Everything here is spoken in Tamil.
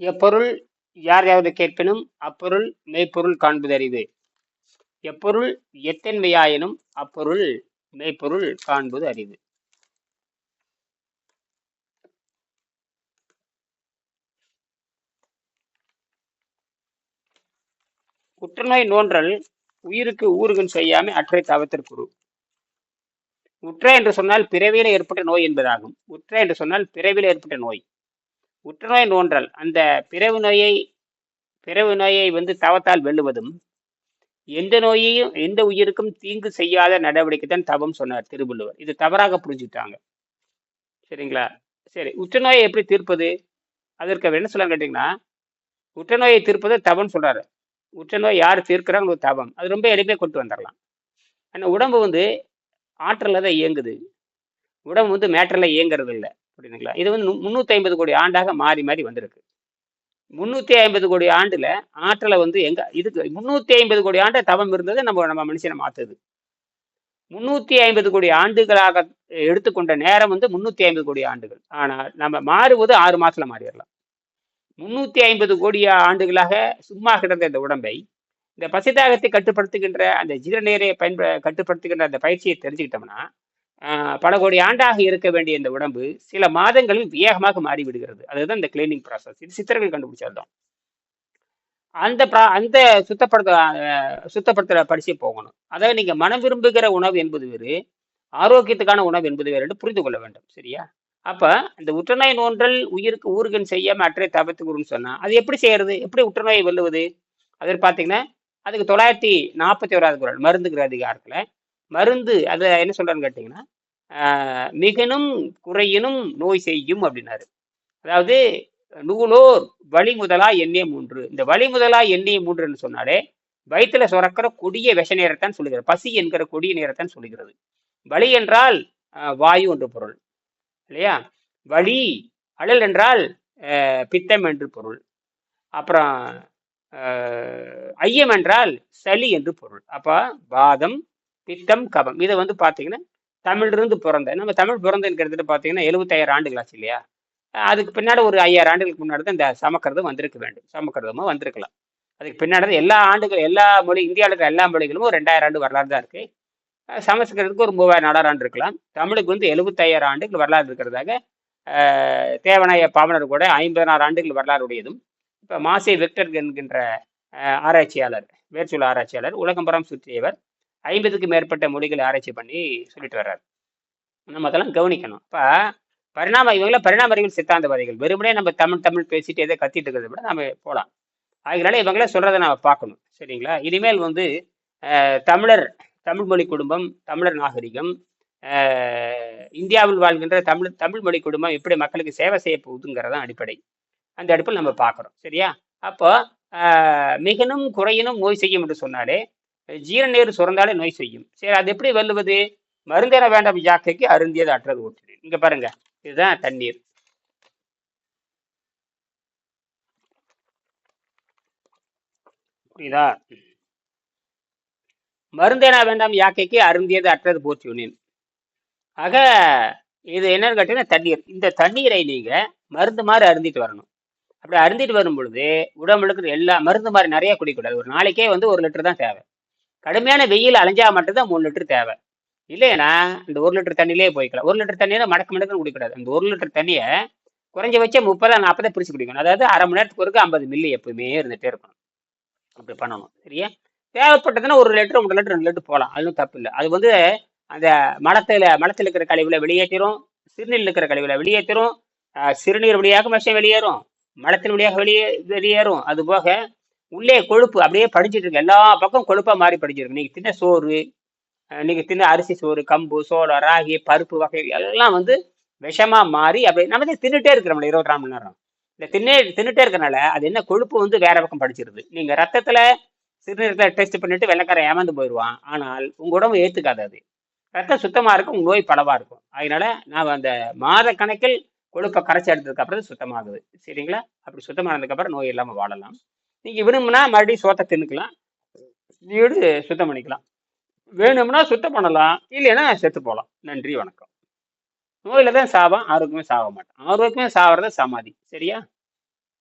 எப்பொருள் யார் யாவது கேட்பினும் அப்பொருள் மெய்ப்பொருள் காண்பது அறிவு எப்பொருள் எத்தன்மையாயினும் அப்பொருள் மெய்ப்பொருள் காண்பது அறிவு. உற்றுநோய் நோன்றல் உயிருக்கு ஊறுகன் செய்யாமை அற்றை தவத்திற்குரு உற்ற என்று சொன்னால் பிறவியில ஏற்பட்ட நோய் என்பதாகும். உற்ற என்று சொன்னால் பிறவியில ஏற்பட்ட நோய். உற்றுநோய் நோன்றல். அந்த பிறவு நோயை பிறவு நோயை வந்து தவத்தால் வெல்லுவதும் எந்த நோயையும் எந்த உயிருக்கும் தீங்கு செய்யாத நடவடிக்கை தான் தவம் சொன்னார் திருவள்ளுவர். இது தவறாக புரிஞ்சுட்டாங்க சரிங்களா? சரி உற்றுநோயை எப்படி தீர்ப்பது? அதற்கு அவர் என்ன சொல்ல கேட்டிங்கன்னா உற்றுநோயை தீர்ப்பது தவம் சொல்றாரு. உற்றுநோய் யார் தீர்க்கிறாங்க தவம். அது ரொம்ப எளிமையாக கொண்டு வந்துடலாம். ஆனால் உடம்பு வந்து ஆற்றலில் தான் இயங்குது. உடம்பு வந்து மேட்டரில் இயங்குறது இல்லை புரியுதுங்களா? இது வந்து முந்நூற்றி ஐம்பது கோடி ஆண்டாக மாறி மாறி வந்திருக்கு. முந்நூற்றி ஐம்பது கோடி ஆண்டில் ஆற்றலை வந்து எங்கே இதுக்கு முந்நூற்றி ஐம்பது கோடி ஆண்டு தவம் இருந்தது நம்ம நம்ம மனுஷனை மாற்றுது முந்நூற்றி ஐம்பது கோடி ஆண்டுகளாக எடுத்துக்கொண்ட நேரம் வந்து முந்நூற்றி ஐம்பது கோடி ஆண்டுகள். ஆனால் நம்ம மாறுவது ஆறு மாதத்தில் மாறிடலாம். முந்நூற்றி ஐம்பது கோடி ஆண்டுகளாக சும்மா கிடந்த இந்த உடம்பை இந்த பசிதாகத்தை கட்டுப்படுத்துகின்ற அந்த ஜீரநீரை பயன்ப கட்டுப்படுத்துகின்ற அந்த பயிற்சியை தெரிஞ்சுக்கிட்டோம்னா பல கோடி ஆண்டாக இருக்க வேண்டிய இந்த உடம்பு சில மாதங்களில் வேகமாக மாறிவிடுகிறது. அதுதான் இந்த கிளீனிங் ப்ராசஸ் இது சித்தர்கள் கண்டுபிடிச்சதுதான். அந்த அந்த சுத்தப்படுத்த சுத்தப்படுத்துகிற படிச்சு போகணும். அதாவது நீங்கள் மனம் விரும்புகிற உணவு என்பது வேறு ஆரோக்கியத்துக்கான உணவு என்பது வேறு என்று புரிந்து கொள்ள வேண்டும். சரியா? அப்போ இந்த உற்றுநோய் நோன்றல் உயிருக்கு ஊருகன் செய்யாம அற்றை தவிர்த்துக்குருன்னு சொன்னால் அது எப்படி செய்யறது? எப்படி உற்றுநோயை வெல்லுவது? அதில் பார்த்தீங்கன்னா அதுக்கு தொள்ளாயிரத்தி நாற்பத்தி ஓராவது குரல் மருந்துகிற அதிகாரத்தில் மருந்து அதை என்ன சொல்கிறான்னு கேட்டிங்கன்னா மிகனும் குறையினும் நோய் செய்யும் அப்படின்னாரு. அதாவது நூலோர் வழி முதலா எண்ணெய் மூன்று. இந்த வழி முதலா எண்ணெய் மூன்றுன்னு சொன்னாலே வயிற்றுல சுரக்கிற கொடிய விஷ நேரத்தான் சொல்லுகிறது. பசி என்கிற கொடிய நேரத்தான் சொல்லுகிறது. வழி என்றால் வாயு என்று பொருள். இல்லையா? வழி அழல் என்றால் பித்தம் என்று பொருள். அப்புறம் ஐயம் என்றால் சளி என்று பொருள். அப்போ வாதம் திட்டம் கபம் இதை வந்து பார்த்தீங்கன்னா தமிழ்லேருந்து பிறந்த நம்ம தமிழ் பிறந்தன்னு கிட்டத்தட்ட பார்த்தீங்கன்னா எழுபத்தாயிரம் ஆண்டுகள் ஆச்சு இல்லையா? அதுக்கு பின்னாடி ஒரு ஐயாயிரம் ஆண்டுகளுக்கு முன்னாடி தான் இந்த சமக்கிரதம் வந்திருக்க வேண்டும். சமக்கிரதமும் வந்திருக்கலாம். அதுக்கு பின்னாடி எல்லா ஆண்டுகள் எல்லா மொழி இந்தியாவில் இருக்கிற எல்லா மொழிகளும் ஒரு ரெண்டாயிரம் ஆண்டு வரலாறு தான் இருக்குது சமஸ்கிருதத்துக்கு ஒரு மூவாயிரம் நாலாயிரம் ஆண்டு இருக்கலாம். தமிழுக்கு வந்து எழுபத்தாயிரம் ஆண்டுகள் வரலாறு இருக்கிறதாக தேவநாய பாவனர் கூட ஐம்பதாயிரம் ஆண்டுகள் வரலாறு உடையதும் இப்போ மாசே விக்டர் என்கின்ற ஆராய்ச்சியாளர் வேர்ச்சொல் ஆராய்ச்சியாளர் உலகம்பரம் சுற்றியவர் ஐம்பதுக்கு மேற்பட்ட மொழிகளை ஆராய்ச்சி பண்ணி சொல்லிட்டு வர்றாரு. நம்ம அதெல்லாம் கவனிக்கணும். இப்போ பரிணாம இவங்கள பரிணாம அறிவியல் சித்தாந்தவாதிகள் வெறுமனே நம்ம தமிழ் தமிழ் பேசிட்டு எதை கத்திட்டு இருக்கிறத விட நம்ம போகலாம் அதனால இவங்கள சொல்கிறத நம்ம பார்க்கணும். சரிங்களா? இனிமேல் வந்து தமிழர் தமிழ் மொழி குடும்பம் தமிழர் நாகரிகம் இந்தியாவில் வாழ்கின்ற தமிழ் தமிழ் மொழி குடும்பம் எப்படி மக்களுக்கு சேவை செய்ய போகுதுங்கிறதான் அடிப்படை. அந்த அடிப்பில் நம்ம பார்க்குறோம் சரியா? அப்போ மிகனும் குறையினும் நோய் செய்யும் என்று சொன்னாலே ஜீரநீர் சுரந்தாலே நோய் செய்யும். சரி அது எப்படி வெல்லுவது? மருந்தென வேண்டாம் யாக்கைக்கு அருந்தியது அற்றது ஊற்றினேன் இங்க பாருங்க இதுதான் தண்ணீர். புரியுதா? மருந்தேனா வேண்டாம் யாக்கைக்கு அருந்தியது அற்றது போச்சுனேன் ஆக இது என்னன்னு கேட்டீங்கன்னா தண்ணீர். இந்த தண்ணீரை நீங்க மருந்து மாதிரி அருந்திட்டு வரணும். அப்படி அருந்திட்டு வரும் பொழுது உடம்புக்கு எல்லா மருந்து மாதிரி நிறைய குடிக்கூடாது. ஒரு நாளைக்கே வந்து ஒரு லிட்டர் தான் தேவை. கடுமையான வெயில் அலைஞ்சா மட்டும்தான் மூணு லிட்டர் தேவை. இல்லைன்னா அந்த ஒரு லிட்டர் தண்ணியிலே போய்க்கலாம். ஒரு லிட்டர் தண்ணியை மடக்கு மடக்குன்னு குடிக்கூடாது. அந்த ஒரு லிட்டர் தண்ணியை குறைஞ்ச முப்பது நாற்பதை பிரிச்சு குடிக்கணும். அதாவது அரை மணி நேரத்துக்கு ஒருக்கு ஐம்பது மில்லி எப்பவுமே இருந்துகிட்டே இருக்கணும். அப்படி பண்ணணும். சரியா? தேவைப்பட்டதுன்னா ஒரு லிட்டர் ஒன்றரை லிட்டர் ரெண்டு லிட்டர் போகலாம். அதுவும் தப்பு இல்லை. அது வந்து அந்த மலத்தில் மலத்தில் இருக்கிற கழிவுல வெளியேற்றிடும் சிறுநீர் இருக்கிற கழிவுல வெளியேற்றிடும் சிறுநீர் வழியாக விஷம் வெளியேறும். மலத்தின் வழியாக வெளியே வெளியேறும். அது போக உள்ளே கொழுப்பு அப்படியே படிச்சுட்டு இருக்கு எல்லா பக்கம் கொழுப்பா மாறி படிச்சிருக்கு நீங்க தின்ன சோறு நீங்க தின்ன அரிசி சோறு கம்பு சோளம் ராகி பருப்பு வகை எல்லாம் வந்து விஷமா மாறி அப்படி நம்ம தின்னுட்டே இருக்கிறோம்ல இருபத்தி நாலு மணி நேரம். இந்த தின்னே தின்னுட்டே இருக்கிறனால அது என்ன கொழுப்பு வந்து வேற பக்கம் படிச்சிருது. நீங்க ரத்தத்துல சிறுநீரத்தில் டெஸ்ட் பண்ணிட்டு வெள்ளக்காரன் ஏமாந்து போயிடுவான் ஆனால் உங்க உடம்பு ஏத்துக்காது அது. ரத்தம் சுத்தமா இருக்கும் உங்க நோய் பலவா இருக்கும். அதனால நான் அந்த மாத கணக்கில் கொழுப்பை கரைச்சி எடுத்ததுக்கு அப்புறம் சுத்தமாகுது. சரிங்களா? அப்படி சுத்தமானதுக்கு அப்புறம் நோய் இல்லாமல் வாழலாம். நீங்கள் விரும்புனா மறுபடியும் சோத்தை தின்னுக்கலாம். வீடு சுத்தம் பண்ணிக்கலாம். வேணும்னா சுத்தம் பண்ணலாம். இல்லைன்னா செத்து போகலாம். நன்றி வணக்கம். நோயில் தான் சாபம் ஆரோக்கியமே சாக மாட்டேன் ஆரோக்கியமே சாவறத சமாதி. சரியா?